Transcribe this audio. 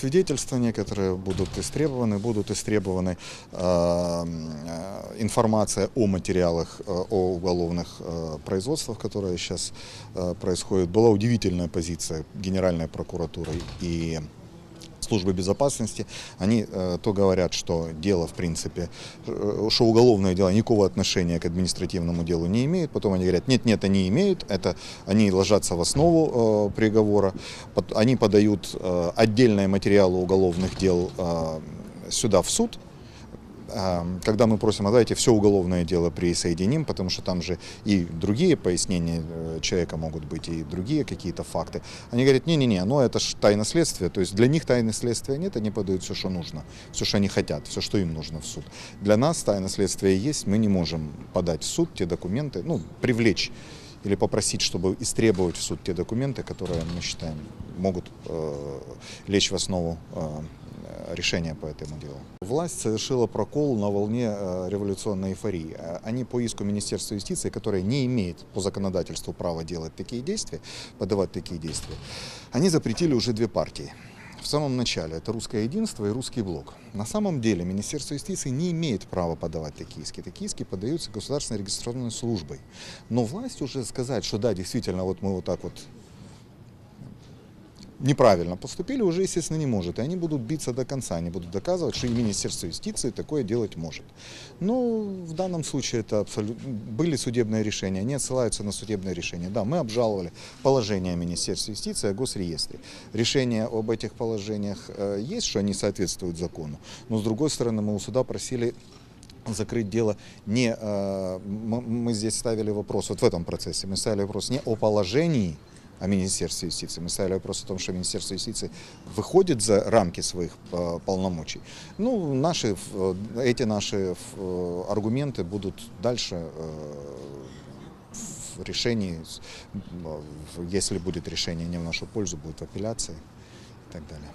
свидетельства некоторые будут истребованы, будут истребованы э, э, информация о материалах, э, о уголовных производствах, которые сейчас происходят. Была удивительная позиция Генеральной прокуратуры и службы безопасности, они э, то говорят, что дело, в принципе, э, что уголовное дело никакого отношения к административному делу не имеет, потом они говорят, нет, нет, они имеют, это они ложатся в основу э, приговора, они подают э, отдельные материалы уголовных дел э, сюда в суд, когда мы просим, а давайте все уголовное дело присоединим, потому что там же и другие пояснения э, человека могут быть, и другие какие-то факты. Они говорят, не-не-не, ну это ж тайна следствия, то есть для них тайны следствия нет, они подают все, что нужно, все, что они хотят, все, что им нужно в суд. Для нас тайна следствия есть, мы не можем подать в суд те документы, ну, привлечь или попросить, чтобы истребовать в суд те документы, которые мы считаем могут э, лечь в основу э, решения по этому делу. Власть совершила прокол на волне э, революционной эйфории. Э, Они по иску Министерства юстиции, которое не имеет по законодательству права делать такие действия, подавать такие действия, они запретили уже две партии. В самом начале это русское единство и русский блок. На самом деле Министерство юстиции не имеет права подавать такие иски. Такие иски подаются государственной регистрационной службой. Но власть уже сказать, что да, действительно, вот мы вот так вот неправильно поступили, уже, естественно, не может. И они будут биться до конца, они будут доказывать, что и Министерство юстиции такое делать может. Но в данном случае это абсолютно... Были судебные решения, они отсылаются на судебные решения. Да, мы обжаловали положение Министерства юстиции о госреестре. Решение об этих положениях э, есть, что они соответствуют закону. Но, с другой стороны, мы у суда просили закрыть дело не... э, мы здесь ставили вопрос, вот в этом процессе, мы ставили вопрос не о положении, о Министерстве юстиции. Мы ставили вопрос о том, что Министерство юстиции выходит за рамки своих э, полномочий. Ну, наши, э, эти наши э, аргументы будут дальше в решении, если будет решение не в нашу пользу, будет апелляции и так далее.